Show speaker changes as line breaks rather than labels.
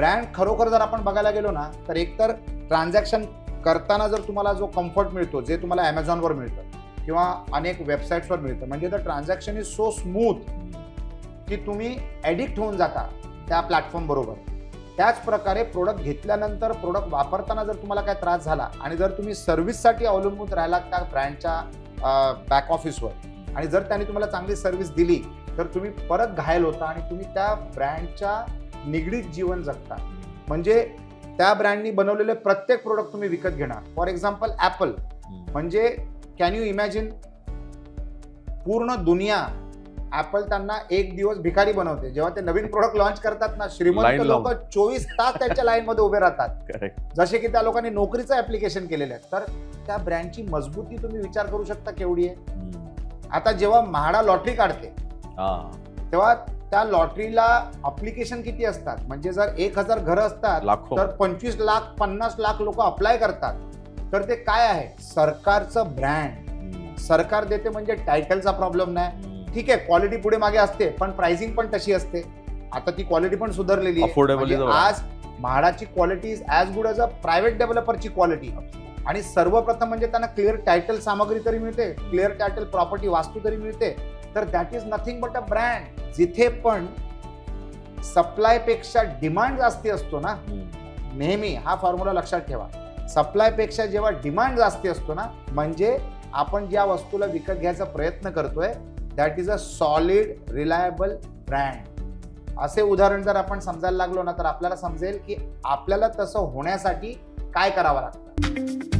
Brand खरोखर जर आपण बघायला गेलो ना तर एकतर ट्रान्झॅक्शन करताना जर तुम्हाला जो कम्फर्ट मिळतो जे तुम्हाला ॲमेझॉनवर मिळतं किंवा अनेक वेबसाईट्सवर मिळतं म्हणजे तर ट्रान्झॅक्शन इज सो स्मूथ की तुम्ही ॲडिक्ट होऊन जाता त्या प्लॅटफॉर्म बरोबर. त्याच प्रकारे प्रोडक्ट घेतल्यानंतर प्रोडक्ट वापरताना जर तुम्हाला काय त्रास झाला आणि जर तुम्ही सर्व्हिससाठी अवलंबून राहिलात त्या ब्रँडच्या बॅक ऑफिसवर आणि जर त्यांनी तुम्हाला चांगली सर्व्हिस दिली तर तुम्ही परत घायल होता आणि तुम्ही त्या ब्रँडच्या निगडीत जीवन जगता म्हणजे त्या ब्रँडनी बनवलेले प्रत्येक प्रोडक्ट तुम्ही विकत घेणार. फॉर एक्झाम्पल ॲपल म्हणजे कॅन यू इमॅजिन पूर्ण दुनिया ऍपल त्यांना एक दिवस भिकारी बनवते. जेव्हा ते नवीन प्रोडक्ट लॉन्च करतात ना श्रीमंत लोक. चोवीस तास त्यांच्या लाईन मध्ये उभे राहतात. जसे की त्या लोकांनी नोकरीचं ऍप्लिकेशन केलेलं आहे. तर त्या ब्रँडची मजबूती तुम्ही विचार करू शकता केवढी आहे. आता जेव्हा म्हाडा लॉटरी काढते तेव्हा त्या लॉटरीला अप्लिकेशन किती असतात? म्हणजे जर एक हजार घरं असतात
लाखो.
तर पंचवीस लाख पन्नास लाख लोक अप्लाय करतात. तर ते काय आहे? सरकारचं ब्रँड. सरकार देते म्हणजे टायटलचा प्रॉब्लेम नाही. ठीक आहे क्वालिटी पुढे मागे असते पण प्राइसिंग पण तशी असते. आता ती क्वालिटी पण सुधारलेली आहे.
Affordable
म्हणजे
is
आज म्हाडाची quality is as good as a private डेव्हलपरची quality आणि सर्वप्रथम म्हणजे त्यांना क्लिअर टायटल सामग्री तरी मिळते क्लिअर टायटल प्रॉपर्टी वास्तू तरी मिळते. तर that is nothing but a brand जिथे पण सप्लायपेक्षा डिमांड जास्ती असतो ना. नेहमी हा फॉर्म्युला लक्षात ठेवा. सप्लायपेक्षा जेव्हा डिमांड जास्ती असतो ना म्हणजे आपण ज्या वस्तूला विकत घ्यायचा प्रयत्न करतोय that is a solid reliable brand असे उदाहरण जर आपण समजायला लागलो ना तर आपल्याला समजेल की आपल्याला तसं होण्यासाठी काय करावं लागतं?